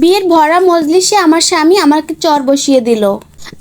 বিয়ের ভরা মজলিসে আমার স্বামী আমাকে চর বসিয়ে দিল।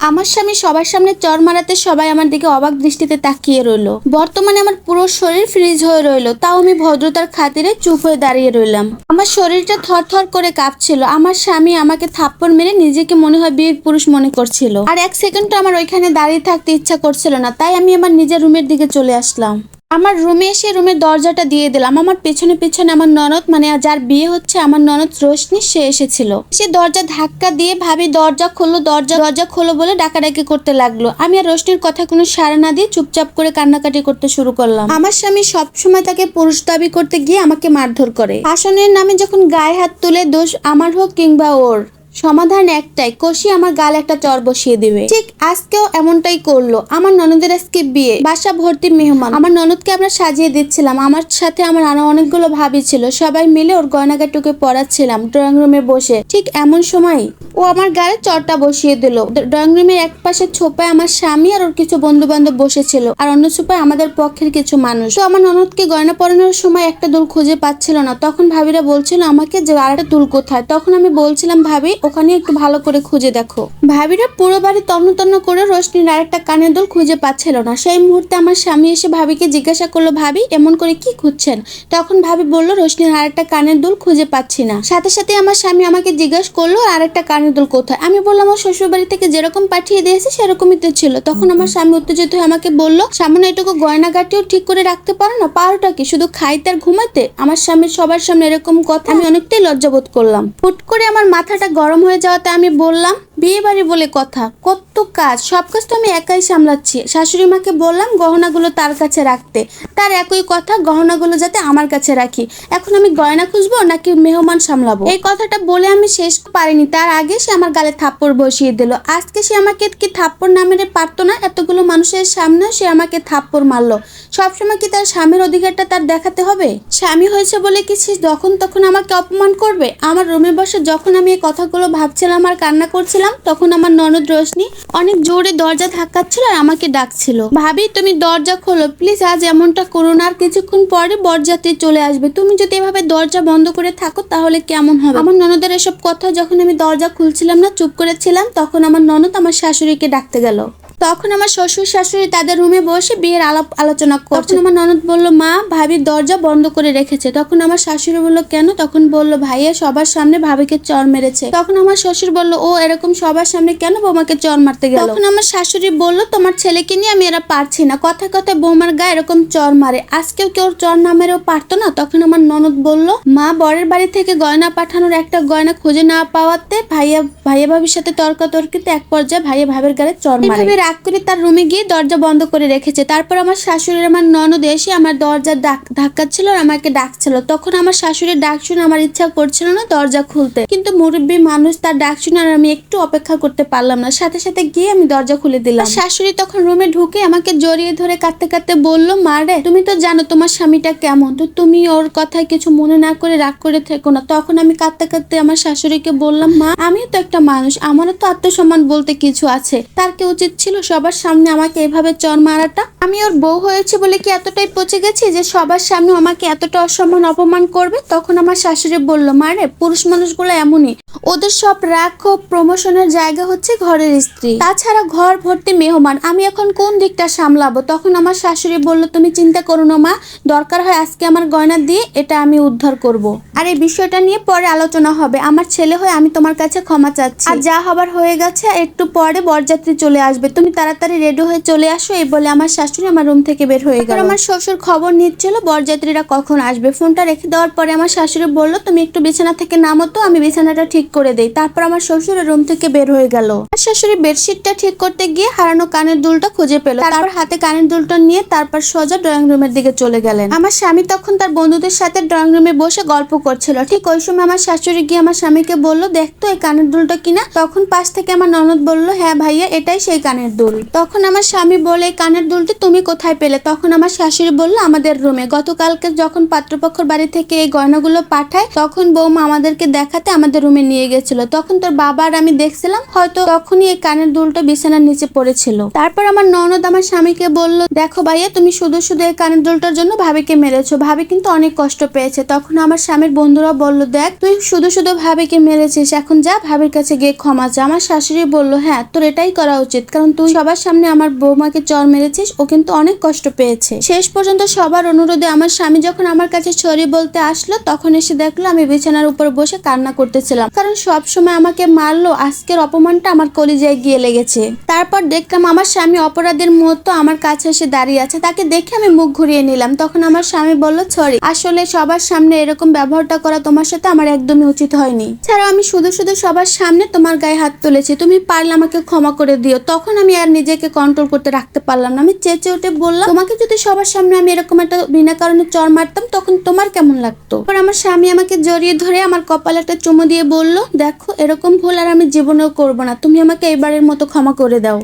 আমার স্বামী সবার সামনে চর মারাতে সবাই আমার দিকে অবাক দৃষ্টিতে তাকিয়ে রইল। বর্তমানে আমার পুরো শরীর ফ্রিজ হয়ে রইল, তাও আমি ভদ্রতার খাতিরে চুপ হয়ে দাঁড়িয়ে রইলাম। আমার শরীরটা থরথর করে কাঁপছিল। আমার স্বামী আমাকে থাপ্পড় মেরে নিজেকে মনে হয় বীর পুরুষ মনে করছিল। আর এক সেকেন্ড তো আমার ওইখানে দাঁড়িয়ে থাকতে ইচ্ছা করছিল না, তাই আমি আমার নিজের রুমের দিকে চলে আসলাম। আমার রুমে এসে রুমের দরজাটা দিয়ে দিলাম। আমার পেছনে পেছনে আমার ননদ মানে যার বিয়ে হচ্ছে, আমার ননদ রোশনি, সে এসেছিল। সে দরজা ধাক্কা দিয়ে ভাবি দরজা খোলো, দরজা দরজা খোলো বলে ডাকাডাকি করতে লাগল। আমি আর রোশনির কথা কোনো সাড়া না দিয়ে চুপচাপ করে কান্নাকাটি করতে শুরু করলাম। আমার স্বামী সবসময় তাকে পুরুষ দাবি করতে গিয়ে আমাকে মারধর করে। শাসনের নামে যখন গায়ে হাত তুলে দোষ আমার হোক কিংবা ওর। সমাধান একটাই, কষি আমার গালে একটা চর বসিয়ে দিবে। ঠিক আজকেও এমনটাই করল। আমার ননদের আজকে বিয়ে। বাসা ভর্তি মেহমান। আমার ননদকে আমরা সাজিয়ে দিচ্ছিলাম। আমার সাথে আমার আরও অনেকগুলো ভাবি ছিল। সবাই মিলে ওর গয়নাগাটুকে পড়াচ্ছিলাম ড্রয়িং রুমে বসে। ঠিক এমন সময় ও আমার গালে চরটা বসিয়ে দিল। ড্রয়িং রুমের এক পাশে ছোপায় আমার স্বামী আর ওর কিছু বন্ধু বান্ধব বসেছিল। আর অন্য ছোপায় আমাদের পক্ষের কিছু মানুষ। তো আমার ননদকে গয়না পরানোর সময় একটা দুল খুঁজে পাচ্ছিল না। তখন ভাবিরা বলছিল, আমাকে যে আরেকটা দুল কোথায়? তখন আমি বলছিলাম, ভাবি ওখানে একটু ভালো করে খুঁজে দেখো। ভাবিরা পুরো বাড়ি তন্ন তন্ন করে রোশনির আরেকটা কানের দুল খুঁজে পাচ্ছিল না। সেই মুহূর্তে আমার স্বামী এসে ভাবিকে জিজ্ঞাসা করল, ভাবি, এমন করে কি খুঁজছেন? তখন ভাবি বলল, রোশনির আরেকটা কানের দুল খুঁজে পাচ্ছি না। সাথে সাথে আমার স্বামী আমাকে জিজ্ঞাসা করল, আরেকটা কানের দুল কোথায়? আমি বললাম, আমার শ্বশুর বাড়ি থেকে যেরকম পাঠিয়ে দিয়েছে, সেরকমই তো ছিল। তখন আমার স্বামী উত্তেজিত হয়ে আমাকে বলল সামনে এটুকু গয়নাগাটিও ঠিক করে রাখতে পারো না? পারোটা কি? শুধু খাইতে আর ঘুমাতে আমার স্বামীর সবার সামনে এরকম কথা আমি অনেকটাই লজ্জাবোধ করলাম। হুট করে আমার মাথাটা গরম হয়ে যাওয়াতে আমি বললাম বিয়ে বাড়ি বলে কথা, কত কাজ, সব কাজ তো আমি একাই সামলাচ্ছি। শাশুড়ি মাকে বললাম, গহনাগুলো তার কাছে রাখতে। তার একই কথা, গহনাগুলো যাতে আমার কাছে রাখি। এখন আমি গয়না খুঁজবো নাকি মেহমান সামলাবো? এই কথাটা বলে আমি শেষ পারিনি। তার আগে সে আমার গালে থাপ্পড় বসিয়ে দিল। আজকে সে আমাকে কি থাপ্পড় না মেরে পারতো না? এতগুলো মানুষের সামনে সে আমাকে থাপ্পড় মারলো। সবসময় কি তার স্বামীর অধিকারটা তার দেখাতে হবে? স্বামী হয়েছে বলে কি সে যখন তখন আমাকে অপমান করবে? আমার রুমে বসে যখন আমি এই কথাগুলো ভাবছিলাম আর কান্না করছিলাম তখন আমার ননদ রোশনি অনেক জোরে দরজা ধাক্কাচ্ছিল আর আমাকে ডাকছিল। ভাবি, তুমি দরজা খোলো। প্লিজ, আজ এমনটা করো না। আর কিছুক্ষণ পরে বরযাত্রী চলে আসবে। তুমি যদি এভাবে দরজা বন্ধ করে থাকো, তাহলে কেমন হবে? আমার ননদের এসব কথা যখন আমি দরজা খুলছিলাম না, চুপ করেছিলাম, তখন আমার ননদ আমার শাশুড়িকে ডাকতে গেল। তখন আমার শ্বশুর শাশুড়ি তাদের রুমে বসে বিয়ের আলাপ আলোচনা করছে। আমার ননদ বলল মা ভাবির দরজা বন্ধ করে রেখেছে। তখন আমার শাশুড়ি বলল কেন? তখন বলল ভাইয়া সবার সামনে ভাবিকে চর মেরেছে। তখন আমার শ্বশুর বলল ও এরকম সবার সামনে কেন বৌমাকে চর মারতে গেল? তখন আমার শাশুড়ি বলল তোমার ছেলেকে নিয়ে আমি এরা পারছি না। কথা কথা বৌমার গায়ে এরকম চর মারে। আজকেও কেউ চর না মেরেও পারতো না? তখন আমার ননদ বলল মা বরের বাড়ি থেকে গয়না পাঠানোর একটা গয়না খুঁজে না পাওয়াতে ভাইয়া ভাইয়া ভাবির সাথে তর্কাতর্কিতে এক পর্যায়ে ভাইয়া ভাবের গায়ে চর মারে। রাগ করে তার রুমে গিয়ে দরজা বন্ধ করে রেখেছে। তারপর আমার শাশুড়ির আমার ননদ এসে আমার দরজা ডাক ধাক্কাচ্ছিল আর আমাকে ডাকছিল। তখন আমার শাশুড়ির ডাক শুনে আমার ইচ্ছা করছিল না দরজা খুলতে। কিন্তু মুরব্বী মানুষ তার ডাক শুনে আর আমি একটু অপেক্ষা করতে পারলাম না। সাথে সাথে গিয়ে আমি দরজা খুলে দিলাম। শাশুড়ি তখন রুমে ঢুকে আমাকে জড়িয়ে ধরে কাঁদতে কাঁদতে বলল, মা রে, তুমি তো জানো তোমার স্বামীটা কেমন। তো তুমি ওর কথায় কিছু মনে না করে রাগ করে থেকো না। তখন আমি কাঁদতে কাঁদতে আমার শাশুড়িকে বললাম, মা, আমিও তো একটা মানুষ। আমারও তো আত্মসম্মান বলতে কিছু আছে। তার কি উচিত ছিল সবার সামনে আমাকে এভাবে চর মারাটা? আমি ওর বউ হয়েছে বলে কি এতটাই পচে গেছি যে সবার সামনে আমাকে এতটা অসম্মান অপমান করবে? তখন আমার শাশুড়ি বলল মারে পুরুষ মানুষগুলো এমনই। ওদের সব রাগ ও প্রমোশনের জায়গা হচ্ছে ঘরের স্ত্রী। তাছাড়া ঘর ভর্তি মেহমান, আমি এখন কোন দিকটা সামলাবো? তখন আমার শাশুড়ি বলল, তুমি চিন্তা করো না মা, দরকার হয় আজকে আমার গয়না দিয়ে এটা আমি উদ্ধার করব। আর এই বিষয়টা নিয়ে পরে আলোচনা হবে। আমার ছেলে হয়ে আমি তোমার কাছে ক্ষমা চাচ্ছি। আর যা হবার হয়ে গেছে, একটু পরে বরযাত্রী চলে আসবে। তুমি তাড়াতাড়ি রেডি হয়ে চলে আসো, এই বলে আমার শাশুড়ি আমার রুম থেকে বের হয়ে গেল। আমার শ্বশুর খবর নিচ্ছিল, বরযাত্রীরা কখন আসবে? ফোনটা রেখে দেওয়ার পরে আমার শাশুড়ি বলল, তুমি একটু বিছানা থেকে নামো তো, আমি বিছানাটা ঠিক করে দেই। তারপর আমার শ্বশুরের রুম থেকে বের হয়ে গেল। আমার শাশুড়ি বেডশিটটা ঠিক করতে গিয়ে হারানো কানের দুলটা খুঁজে পেল। তারপর হাতে কানের দুলটা নিয়ে তারপর সোজা ড্রয়িং রুমের দিকে চলে গেলেন। আমার স্বামী তখন তার বন্ধুদের সাথে ড্রয়িং রুমে বসে গল্প করছিল। ঠিক ওই সময় আমার শাশুড়ি গিয়ে আমার স্বামীকে বলল দেখতো এই কানের দুলটা কিনা? তখন পাশ থেকে আমার ননদ বলল হ্যাঁ ভাইয়া, এটাই সেই কানের দুল। তখন আমার স্বামী বলে, "এই কানের দুলটি তুমি কোথায় পেলে? তখন আমার শাশুড়ি বলল, আমাদের রুমে। গতকালকে যখন পাত্রপক্ষর বাড়ি থেকে এই গয়নাগুলো পাঠায়, তখন বৌমা আমাদেরকে দেখাতে আমাদের রুমে নিয়ে গেছিল। তখন তোর বাবা আর আমি দেখছিলাম, হয়তো তখনই এই কানের দুলটা বিছানার নিচে পড়েছিল। তারপর আমার ননদ আমার স্বামীকে বলল, দেখো ভাইয়া, তুমি শুধু শুধু এই কানের দুলটার জন্য ভাবিকে মেরেছো। ভাবি কিন্তু অনেক কষ্ট পেয়েছে। তখন আমার স্বামীর বন্ধুরা বলল, দেখ, তুই শুধু শুধু ভাবিকে মেরেছিস। এখন যা, ভাবির কাছে গিয়ে ক্ষমা চা। আমার শাশুড়ি বলল হ্যাঁ তোর এটাই করা উচিত। কারণ তুই সবার সামনে আমার বৌমাকে চর মেরেছিস, ও কিন্তু অনেক কষ্ট পেয়েছে। শেষ পর্যন্ত সবার অনুরোধে আমার স্বামী যখন আমার কাছে সরি বলতে আসলো, তখন এসে দেখল আমি বিছানার উপর বসে কান্না করতেছিলাম। কারণ সব সময় আমাকে মারলো, আজকের অপমানটা আমার কলিজায় গিয়ে লেগেছে। তারপর দেখলাম আমার স্বামী অপরাধের মতো আমার কাছে এসে দাঁড়িয়ে আছে। তাকে দেখে আমি মুখ ঘুরিয়ে নিলাম। তখন আমার স্বামী বলল, সরি, আসলে সবার সামনে এরকম ব্যবহারটা করা তোমার সাথে আমার একদমই উচিত হয়নি। ছাড়া আমি শুধু শুধু সবার সামনে তোমার গায়ে হাত তুলেছি। তুমি পারলে আমাকে ক্ষমা করে দিও। তখন আমি আর নিজেকে কন্ট্রোল করতে রাখতে পারলাম না। আমি চেঁচে উঠে বললাম, তোমাকে যদি সবার সামনে আমি এরকম একটা বিনা কারণে চর মারতাম, তখন তোমার কেমন লাগতো? পর আমার স্বামী আমাকে জড়িয়ে ধরে আমার কপালে একটা চুমু দিয়ে বলল, দেখো, এরকম ভুল আর আমি জীবনেও করব না। তুমি আমাকে এবারের মতো ক্ষমা করে দাও।